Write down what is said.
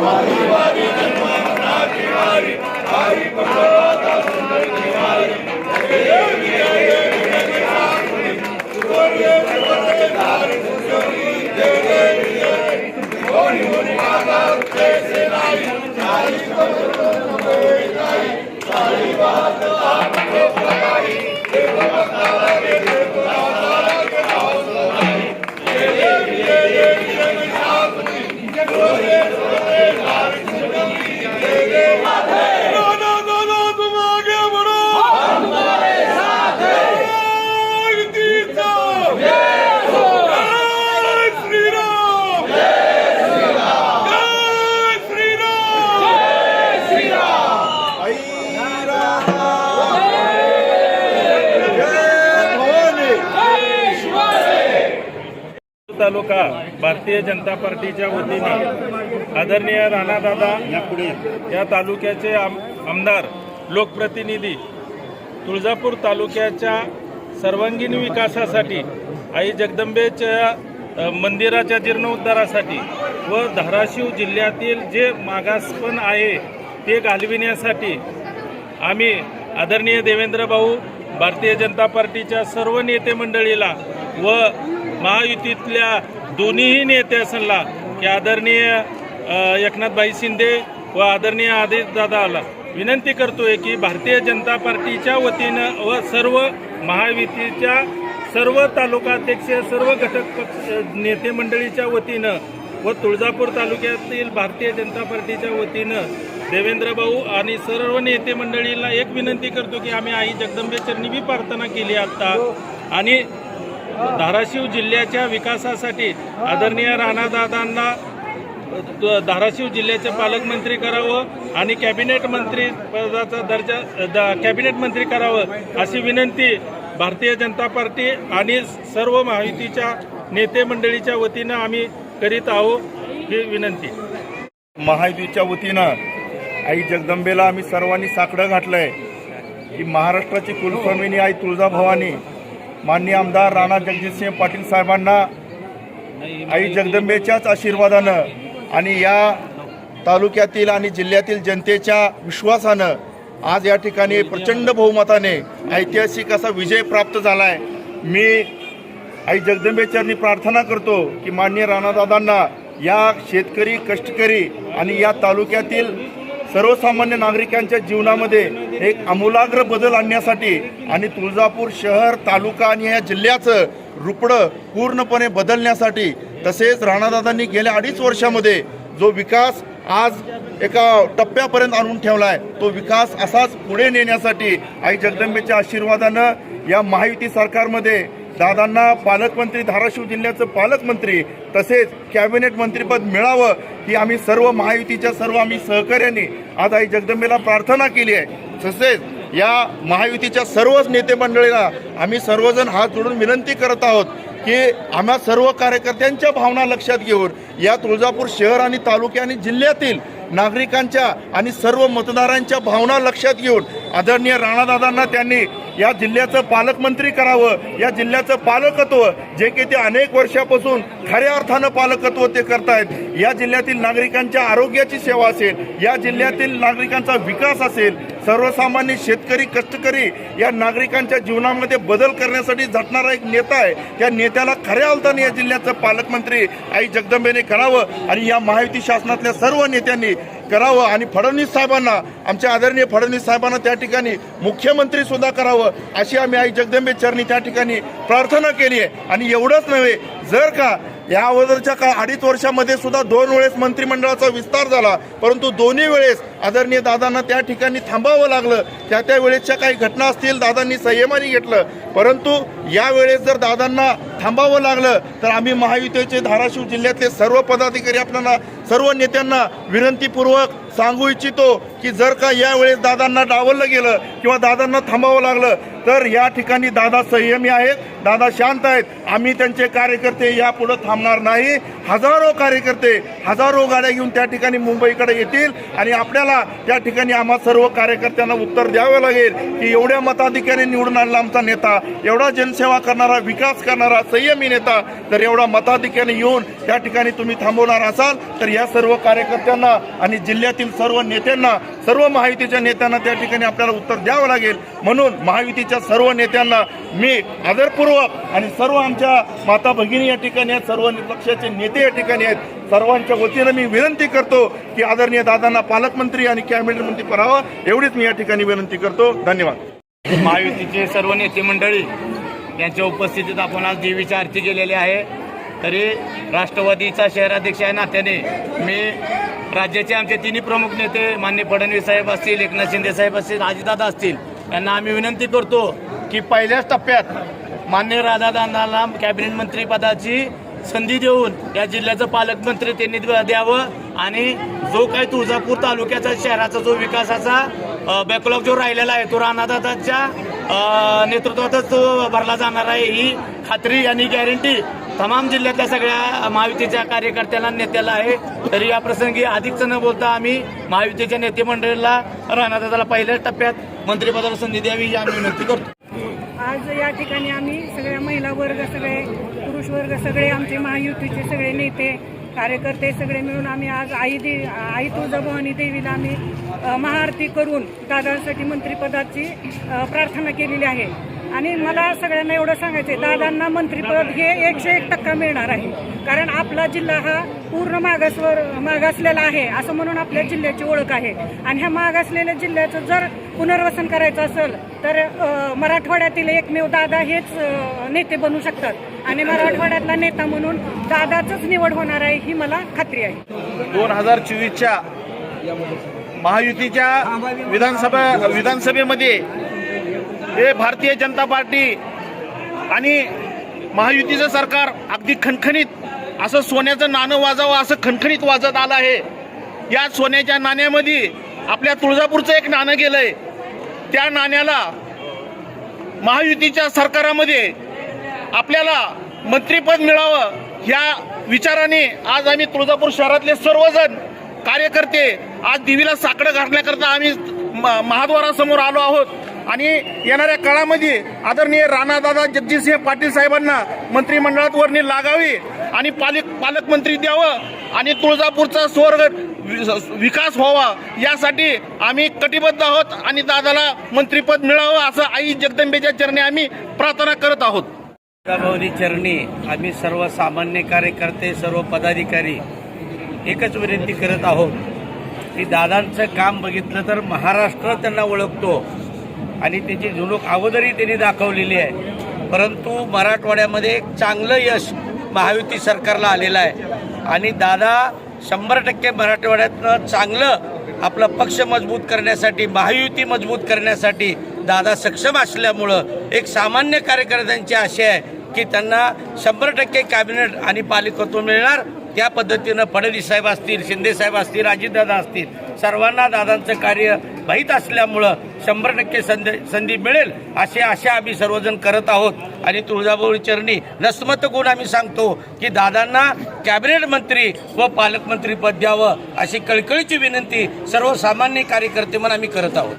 दोनों तालुका भारतीय जनता पार्टीच्या वतीने आदरणीय राणादादा या तालुक्याचे आम आमदार लोकप्रतिनिधी तुळजापूर तालुक्याच्या सर्वांगीण विकासासाठी आई जगदंबेच्या मंदिराच्या जीर्णोद्धारासाठी व धाराशिव जिल्ह्यातील जे मागासपण आहे ते घालविण्यासाठी आम्ही आदरणीय देवेंद्र भाऊ भारतीय जनता पार्टीच्या सर्व नेते मंडळीला व महायुतीतल्या दोन्हीही नेत्यासनला की आदरणीय एकनाथभाई शिंदे व आदरणीय आदित्यदादाला विनंती करतोय की भारतीय जनता पार्टीच्या वतीनं व सर्व महायुतीच्या सर्व तालुकाध्यक्ष सर्व घटक पक्ष नेते मंडळीच्या वतीनं व तुळजापूर तालुक्यातील भारतीय जनता पार्टीच्या वतीनं देवेंद्र भाऊ आणि सर्व नेते मंडळीला एक विनंती करतो की आम्ही आई जगदंबे चरणी बी प्रार्थना केली आता आणि धाराशिव जिल्ह्याच्या विकासासाठी आदरणीय राणादादांना धाराशिव जिल्ह्याचे पालकमंत्री करावं आणि कॅबिनेट मंत्री पदाचा दर्जा द- कॅबिनेट मंत्री करावं अशी विनंती भारतीय जनता पार्टी आणि सर्व महायुतीच्या नेते मंडळीच्या वतीनं आम्ही करीत आहोत ही विनंती. महायुतीच्या वतीनं आई जगदंबेला आम्ही सर्वांनी साकडं घातलंय. की महाराष्ट्राची कुलस्वामिनी आई तुळजाभवानी माननीय आमदार राणा जगजितसिंह पाटील साहेबांना आई जगदंबेच्याच आशीर्वादानं आणि या तालुक्यातील आणि जिल्ह्यातील जनतेच्या विश्वासानं आज या ठिकाणी प्रचंड बहुमताने ऐतिहासिक असा विजय प्राप्त झाला आहे मी आई जगदंबेचरणी प्रार्थना करतो की मान्य राणादादांना या शेतकरी कष्टकरी आणि या तालुक्यातील सर्वसामान्य नागरिकांच्या जीवनामध्ये एक आमूलाग्र बदल आणण्यासाठी आणि तुळजापूर शहर तालुका आणि या जिल्ह्याचं रुपडं पूर्णपणे बदलण्यासाठी तसेच राणादादांनी गेल्या अडीच वर्षामध्ये जो विकास आज एका टप्प्यापर्यंत आणून ठेवला आहे तो विकास असाच पुढे नेण्यासाठी आई जगदंबेच्या आशीर्वादानं या महायुती सरकारमध्ये दादांना पालकमंत्री धाराशिव जिल्ह्याचं पालकमंत्री तसेच कॅबिनेट मंत्रीपद मिळावं ही आम्ही सर्व महायुतीच्या सर्व आम्ही सहकार्याने आज आई जगदंबेला प्रार्थना केली आहे. तसेच या महायुतीच्या सर्वच नेते मंडळीला आम्ही सर्वजण हात जोडून विनंती करत आहोत की आम्हा सर्व कार्यकर्त्यांच्या भावना लक्षात घेऊन या तुळजापूर शहर आणि तालुक्या आणि जिल्ह्यातील नागरिकांच्या आणि सर्व मतदारांच्या भावना लक्षात घेऊन आदरणीय राणादादांना त्यांनी या जिल्ह्याचं पालकमंत्री करावं या जिल्ह्याचं पालकत्व जे की ते अनेक वर्षापासून खऱ्या अर्थानं पालकत्व ते करतायत या जिल्ह्यातील नागरिकांच्या आरोग्याची सेवा असेल या जिल्ह्यातील नागरिकांचा विकास असेल सर्वसामान्य शेतकरी कष्टकरी या नागरिकांच्या जीवनामध्ये बदल करण्यासाठी झटणारा एक नेता आहे. त्या नेत्याला खऱ्या अर्थाने या जिल्ह्याचं पालकमंत्री आई जगदंबेने करावं आणि या महायुती शासनातल्या सर्व नेत्यांनी करावं आणि फडणवीस साहेबांना आमच्या आदरणीय फडणवीस साहेबांना त्या ठिकाणी मुख्यमंत्री सुद्धा करावं अशी आम्ही आई जगदंबे चरणी त्या ठिकाणी प्रार्थना केली आहे. आणि एवढंच नव्हे जर का या अगोदरच्या का अडीच वर्षामध्ये सुद्धा दोन वेळेस मंत्रिमंडळाचा विस्तार झाला परंतु दोन्ही वेळेस आदरणीय दादांना त्या ठिकाणी थांबावं लागलं. त्या त्या वेळेसच्या काही घटना असतील दादांनी संयमाने घेतलं. परंतु यावेळेस जर दादांना थांबावं लागलं तर आम्ही महायुतीचे धाराशिव जिल्ह्यातले सर्व पदाधिकारी आपल्याला सर्व नेत्यांना विनंतीपूर्वक सांगू इच्छितो की जर का यावेळेस दादांना डावललं गेलं किंवा दादांना थांबावं लागलं तर या ठिकाणी दादा संयमी आहेत दादा शांत आहेत. आम्ही त्यांचे कार्यकर्ते यापुढे थांबणार नाही. हजारो कार्यकर्ते हजारो गाड्या घेऊन त्या ठिकाणी मुंबईकडे येतील आणि आपल्याला त्या ठिकाणी आम्हा सर्व कार्यकर्त्यांना उत्तर द्यावं लागेल की एवढ्या मताधिकारी निवडून आणला आमचा नेता एवढा जनसेवा करणारा विकास करणारा संयमी नेता तर एवढा मताधिकारी येऊन त्या ठिकाणी तुम्ही थांबवणार असाल तर या सर्व कार्यकर्त्यांना आणि जिल्ह्यातील सर्व नेत्यांना सर्व महायुतीच्या नेत्यांना त्या ठिकाणी आपल्याला उत्तर द्यावं लागेल. म्हणून महायुतीच्या सर्व नेत्यांना मी आदरपूर्वक आणि सर्व आमच्या माता भगिनी या ठिकाणी आहेत सर्व पक्षाचे नेते या ठिकाणी आहेत सर्वांच्या वतीनं मी विनंती करतो की आदरणीय दादांना पालकमंत्री आणि कॅबिनेट मंत्री करावं एवढीच मी या ठिकाणी विनंती करतो. धन्यवाद. महायुतीचे सर्व नेते मंडळी यांच्या उपस्थितीत आपण आज देवीची आरती केलेली आहे. तरी राष्ट्रवादीचा शहराध्यक्ष या नात्याने. मी राज्याचे आमचे तिन्ही प्रमुख नेते मान्य फडणवीस साहेब असतील एकनाथ शिंदे साहेब असतील अजितदादा असतील यांना आम्ही विनंती करतो की पहिल्याच टप्प्यात मान्य राधादादांना कॅबिनेट मंत्री पदाची संधी देऊन या जिल्ह्याचं पालकमंत्री त्यांनी द्यावं. आणि जो काही तुळजापूर तालुक्याचा शहराचा जो विकासाचा बॅकलॉग जो राहिलेला आहे तो राणादादाच्या नेतृत्वातच तो भरला जाणार आहे. ही खात्री आणि गॅरंटी तमाम जिल्ह्यातल्या सगळ्या महायुतीच्या कार्यकर्त्यांना नेत्याला आहे. तरी या प्रसंगी अधिकच न बोलता आम्ही महायुतीच्या नेते मंडळीला राणादादाला पहिल्याच टप्प्यात मंत्रिपदाला संधी द्यावी ही आम्ही विनंती करतो. आज या ठिकाणी आम्ही सगळ्या महिला वर्ग सगळे पुरुष वर्ग सगळे आमचे महायुतीचे सगळे नेते कार्यकर्ते सगळे मिळून आम्ही आज आई दे आई तुळजाभवानी देवीला आम्ही महाआरती करून दादांसाठी मंत्रिपदाची प्रार्थना केलेली आहे. आणि मला सगळ्यांना एवढं सांगायचं आहे दादांना मंत्रिपद हे एकशे एक टक्का मिळणार आहे. कारण आपला जिल्हा हा पूर्ण मागासवर मागासलेला आहे असं म्हणून आपल्या जिल्ह्याची ओळख आहे. आणि ह्या मागासलेल्या जिल्ह्याचं जर पुनर्वसन करायचं असेल तर मराठवाड्यातील एकमेव दादा हेच नेते बनू शकतात. आणि मराठवाड्यातला नेता म्हणून दादाचंच निवड होणार आहे ही मला खात्री आहे. दोन हजार चोवीसच्या महायुतीच्या विधानसभा विधानसभेमध्ये हे भारतीय जनता पार्टी आणि महायुतीचं सरकार अगदी खणखणीत असं सोन्याचं नाणं वाजावं असं खणखणीत वाजत आलं आहे. या सोन्याच्या नाण्यामध्ये आपल्या तुळजापूरचं एक नाणं गेलंय. त्या नाण्याला महायुतीच्या सरकारामध्ये आपल्याला मंत्रीपद मिळावं ह्या विचाराने आज आम्ही तुळजापूर शहरातले सर्वजण कार्यकर्ते आज देवीला साकडं घालण्याकरता आम्ही म- महाद्वारासमोर आलो आहोत. आणि येणाऱ्या काळामध्ये आदरणीय राणादादा जगजितसिंह पाटील साहेबांना मंत्रिमंडळात वर्णी लागावी. आणि पालक पालकमंत्री द्यावं आणि तुळजापूरचा स्वर्ग वि- विकास व्हावा यासाठी आम्ही कटिबद्ध आहोत आणि दादाला मंत्रीपद मिळावं असं आई जगदंबेच्या चरणी आम्ही प्रार्थना करत आहोत. तुळजाभवानी चरणी आम्ही सर्व सामान्य कार्यकर्ते सर्व पदाधिकारी एकच विनंती करत आहोत की दादांचं काम बघितलं तर महाराष्ट्र त्यांना ओळखतो आणि त्याची झुणूक अगोदरही त्यांनी दाखवलेली आहे. परंतु मराठवाड्यामध्ये एक चांगलं यश महायुती सरकारला आलेला आहे. आणि दादा शंभर टक्के मराठवाड्यातनं चांगलं आपला पक्ष मजबूत करण्यासाठी महायुती मजबूत करण्यासाठी दादा सक्षम असल्यामुळं एक सामान्य कार्यकर्त्यांची आशा आहे की त्यांना शंभर टक्के कॅबिनेट आणि पालिकत्व मिळणार. त्या पद्धतीनं फडणवीस साहेब असतील शिंदे साहेब असतील अजितदादा असतील सर्वांना दादांचं कार्य माहीत असल्यामुळं शंभर टक्के संधी संधी मिळेल अशी आशा आम्ही सर्वजण करत आहोत. आणि तुळजाभवानी चरणी नसमत गुण आम्ही सांगतो की दादांना कॅबिनेट मंत्री व पालकमंत्री पद द्यावं अशी कळकळीची विनंती सर्वसामान्य कार्यकर्ते म्हणून आम्ही करत आहोत.